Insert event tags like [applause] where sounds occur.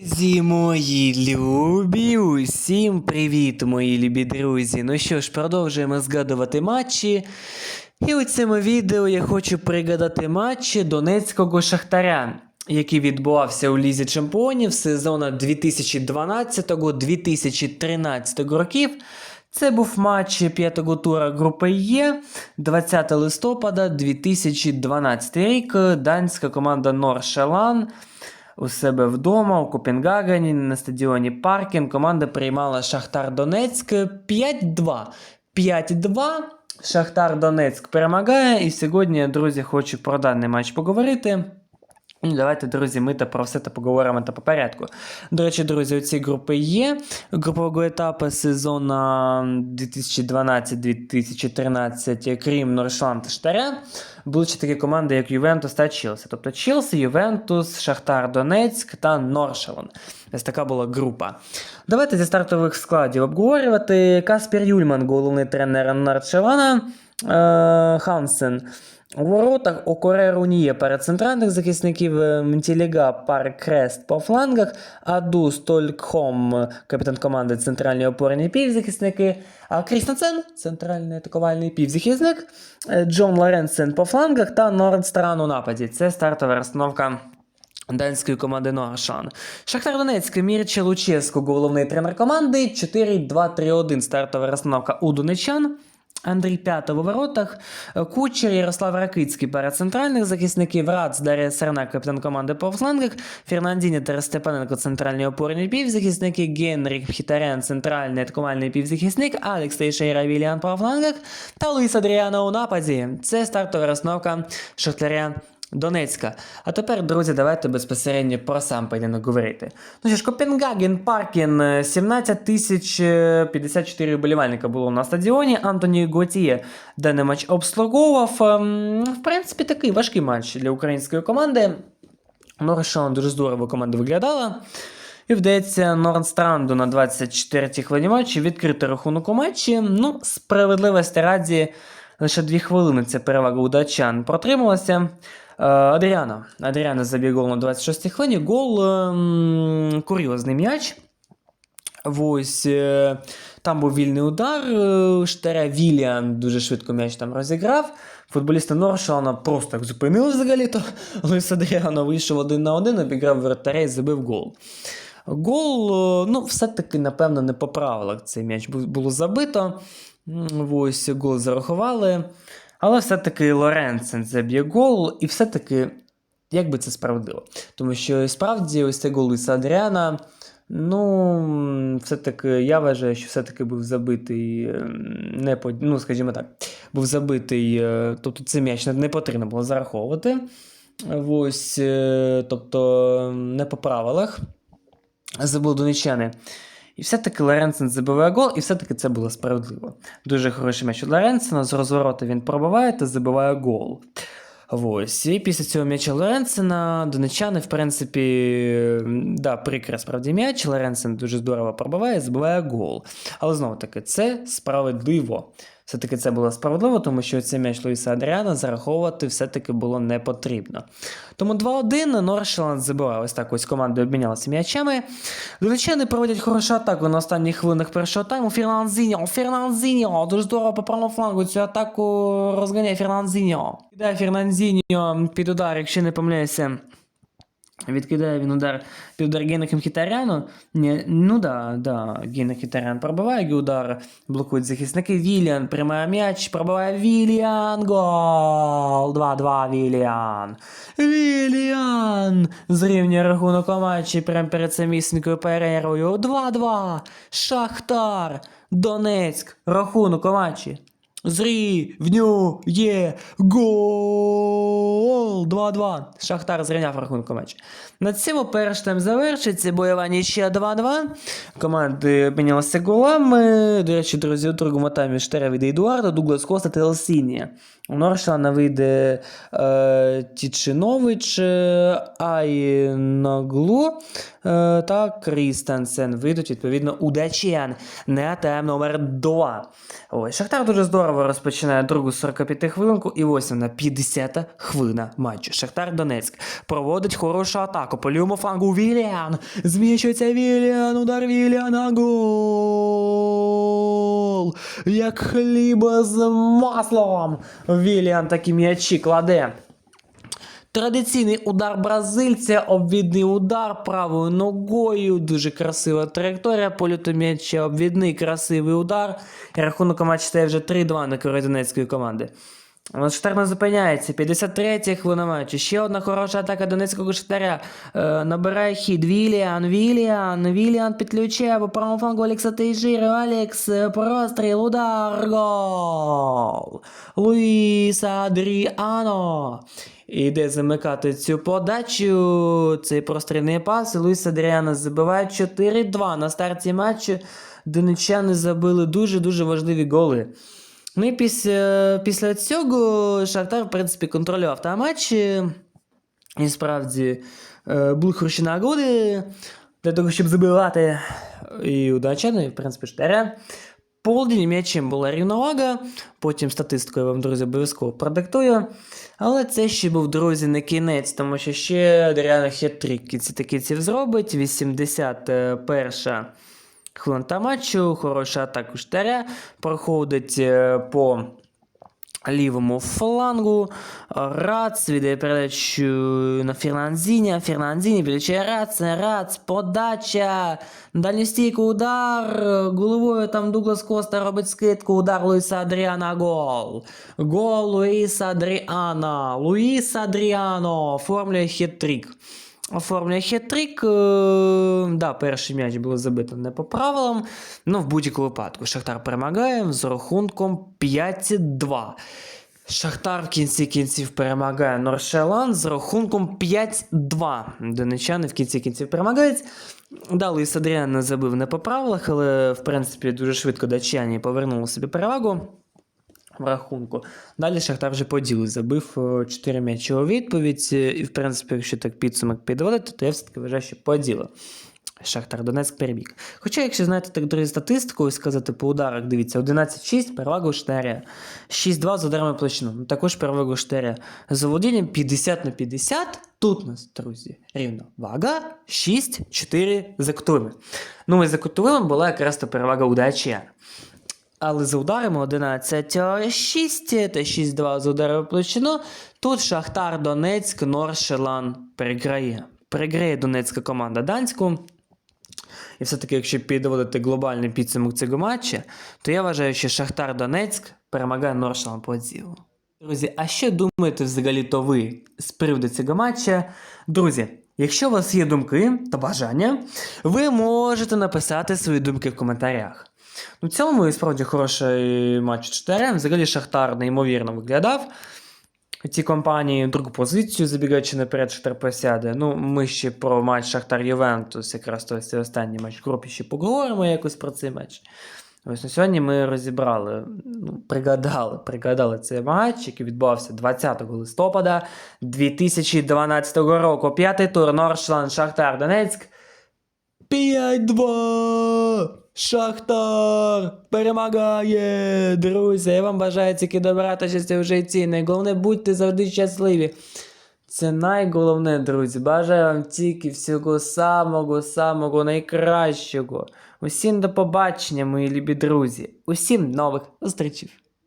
Друзі мої любі, усім привіт, мої любі друзі. Ну що ж, продовжуємо згадувати матчі. І у цьому відео я хочу пригадати матчі Донецького Шахтаря, який відбувався у Лізі Чемпіонів сезону 2012-2013 років. Це був матч п'ятого тура групи Є 20 листопада 2012 рік. Данська команда Норшелан у себе вдома у Копенгагені на стадіоні Паркін команда приймала Шахтар Донецьк 5-2. 5-2. Шахтар Донецьк перемагає. І сьогодні, друзі, хочу про даний матч поговорити. Ну, давайте, друзі, ми та про все та поговоримо та по порядку. До речі, друзі, у цій групи є групового етапу сезону 2012-2013, крім Норшланд та Штаря, були ще такі команди, як Ювентус та Челсі. Тобто Челсі, Ювентус, Шахтар Донецьк та Норшелон. Ось така була група. Давайте зі стартових складів обговорювати. Каспер Юльман, головний тренер Норшелана, е- Хансен. У воротах Окоре Руніє перед центральних захисників е, Мтіліга Пар Крест по флангах, Аду Столькхом, е, капітан команди центральні опорні півзахисники, а Кріснацен, центральний атакувальний півзахисник, е, Джон Лоренсен по флангах та Нордстран у нападі. Це стартова розстановка. Данської команди Норшан. Шахтар Донецьк, Мірча Луческо, головний тренер команди. 4-2-3-1 стартова розстановка у донечан. Андрій П'ятов у воротах, Кучер, Ярослав Ракицький перед центральних захисників, Рац, Дар'я Серна, капітан команди по флангах, Фернандіні та Степаненко, центральні опорні півзахисники, Генрік Хітарян, центральний атакувальний півзахисник, Алекс Тейшейра Віліан по флангах та Луїс Адріана у нападі. Це стартова розновка Шахтаря Донецька. А тепер, друзі, давайте безпосередньо про сам поєдинок говорити. Ну що ж, Копенгаген, Паркін, е, 17 тисяч е, 54 вболівальника було на стадіоні. Антоні Готіє даний матч обслуговував. Ем, В принципі, такий важкий матч для української команди. Норшон дуже здорово команда виглядала. І вдається Норнстранду на 24-й хвилині матчі відкрити рахунок у матчі. Ну, справедливості раді, лише дві хвилини ця перевага у датчан протрималася. Е, Адріана. Адріана забіг на 26-й хвилині. Гол ем, курйозний м'яч. Ось е, там був вільний удар. е, Штаря Віліан дуже швидко м'яч там розіграв. Футболісти Норшалана просто так зупинили взагалі-то. [laughs] Луїс Адріано вийшов один на один, обіграв вратаря і забив гол. Гол, е, ну, все-таки, напевно, не по правилах цей м'яч було забито. Ось гол зарахували. Але все-таки Лоренцен заб'є гол, і все-таки, як би це справедливо. Тому що справді ось цей гол Луїса Адріана. Ну, все-таки я вважаю, що все-таки був забитий е, не по, ну, скажімо так, був забитий, е, тобто цей м'яч не- потрібно було зараховувати. Ось, е, тобто не по правилах забули донечани. І все-таки Лоренсен забиває гол, і все-таки це було справедливо. Дуже хороший м'яч від Лоренсена. з розворота він пробиває та забиває гол. Ось. І після цього м'яча Лоренсена донечани, в принципі, да, прикре справді м'яч. Лоренсен дуже здорово пробиває, забиває гол. Але знову таки, це справедливо. Все-таки це було справедливо, тому що цей м'яч Луїса Адріана зараховувати все-таки було не потрібно. Тому 2-1 Норшеланд забиває. Ось так ось команди обмінялися м'ячами. Донечани проводять хорошу атаку на останніх хвилинах першого тайму. Фернандзіньо, Фернандзіньо, дуже здорово по правому флангу цю атаку розганяє Фернандзіньо. Кидає Фернандзіньо під удар, якщо не помиляюся. Відкидає він удар під удар Гена Хітаряну. Ну да, да, Гена Хітарян пробиває удар, блокують захисники. Віліан приймає м'яч, пробиває Віліан. Гол! 2-2 Віліан. Віліан! Зрівнює рахунок у матчі прямо перед самісінькою перервою. 2-2. Шахтар. Донецьк. Рахунок у матчі. Зрівнює гол 2-2. Шахтар зрівняв рахунок у матчі. На цьому перший тайм завершиться. Бойова нічия 2-2. Команди обмінялися голами. До речі, друзі, у другому таймі Штера вийде Едуардо, Дуглас Коста та Елсінія. У Норшана вийде е, Тічинович, е, Айноглу е, та Крістенсен. Вийдуть, відповідно, удачіян. Не АТМ номер 2. Ось, Шахтар дуже здорово Суворова розпочинає другу 45 хвилинку, і ось вона 50-та хвилина матчу. Шахтар Донецьк проводить хорошу атаку. По лівому флангу Віліан. Зміщується Віліан, удар Віліана, гол! Як хліба з маслом. Віліан такі м'ячі кладе. Традиційний удар бразильця, обвідний удар правою ногою, дуже красива траєкторія польоту м'яча, обвідний красивий удар. Рахунок матч стає вже 3-2 на користь команди. Не зупиняється. 53 хвилина матчу. Ще одна хороша атака донецького Шахтаря. Е, набирає хід. Віліан, Віліан, Віліан підключає по правому флангу Олекса Тейжири. Алекс, е, простріл, удар, гол. Луїс Адріано. Іде замикати цю подачу. Цей прострільний пас. Луїс Адріано забиває 4-2 на старті матчу. Донечани забили дуже-дуже важливі голи. Ну і після, після цього Шахтар, в принципі, контролював та матч. І справді е, були хороші нагоди для того, щоб забивати і удачано, і, в принципі, Шахтаря. По володінню м'ячем була рівновага, потім статистику я вам, друзі, обов'язково продиктую. Але це ще був, друзі, не кінець, тому що ще Адріано хет-трик кіців зробить. 81 хвилин та матчу, хороша атака Штаря, проходить е, по лівому флангу. Рац віддає передачу на Фернандзіні. Фернандзіні підключає Рац, Рац, подача, дальню стійку, удар, головою там Дуглас Коста робить скидку, удар Луїса Адріана, гол. Гол Луїса Адріана. Луїс Адріано оформлює хет-трик. Оформлює хет-трик. Е, Да, перший м'яч було забито не по правилам. Ну, в будь-якому випадку. Шахтар перемагає з рахунком 5-2. Шахтар в кінці кінців перемагає Норшелан з рахунком 5-2. Донечани в кінці кінців перемагають. Да, Луїс Адріан не забив не по правилах, але в принципі дуже швидко датчані повернули собі перевагу в рахунку. Далі Шахтар вже по ділу забив 4 м'ячі у відповідь. е, І, в принципі, якщо так підсумок підводити, то я все-таки вважаю, що по ділу. Шахтар Донецьк переміг. Хоча, якщо знаєте так, друзі, статистику і сказати по ударах, дивіться, 11-6 перевага у Штаря, 6-2 з ударами площину. Ну, Також перевага у Штаря. З володінням 50 на 50. Тут нас, друзі, рівно вага 6-4 за кутовими. Ну і за кутовими була якраз та перевага у Дача. Але за ударами 11-6 та 6-2 за удари в площину. Тут Шахтар Донецьк, Норшелан переграє. Переграє донецька команда Данську. І все-таки, якщо підводити глобальний підсумок цього матча, то я вважаю, що Шахтар Донецьк перемагає Норшелан по ділу. Друзі, а що думаєте взагалі то ви з приводу цього матча? Друзі, якщо у вас є думки та бажання, ви можете написати свої думки в коментарях. Ну, в цілому, і справді хороший матч 4. Взагалі Шахтар неймовірно виглядав. Ці компанії другу позицію, забігаючи наперед, Шахтар посяде. Ну, ми ще про матч Шахтар Ювентус, якраз то цей останній матч в групі ще поговоримо якось про цей матч. Ось на сьогодні ми розібрали, ну, пригадали, пригадали цей матч, який відбувався 20 листопада 2012 року. П'ятий тур Норшланд Шахтар Донецьк. 5-2! Шахтар перемагає! Друзі, я вам бажаю тільки добра та щастя в житті. Найголовне, будьте завжди щасливі. Це найголовне, друзі. Бажаю вам тільки всього самого, самого найкращого. Усім до побачення, мої любі друзі. Усім нових зустрічей.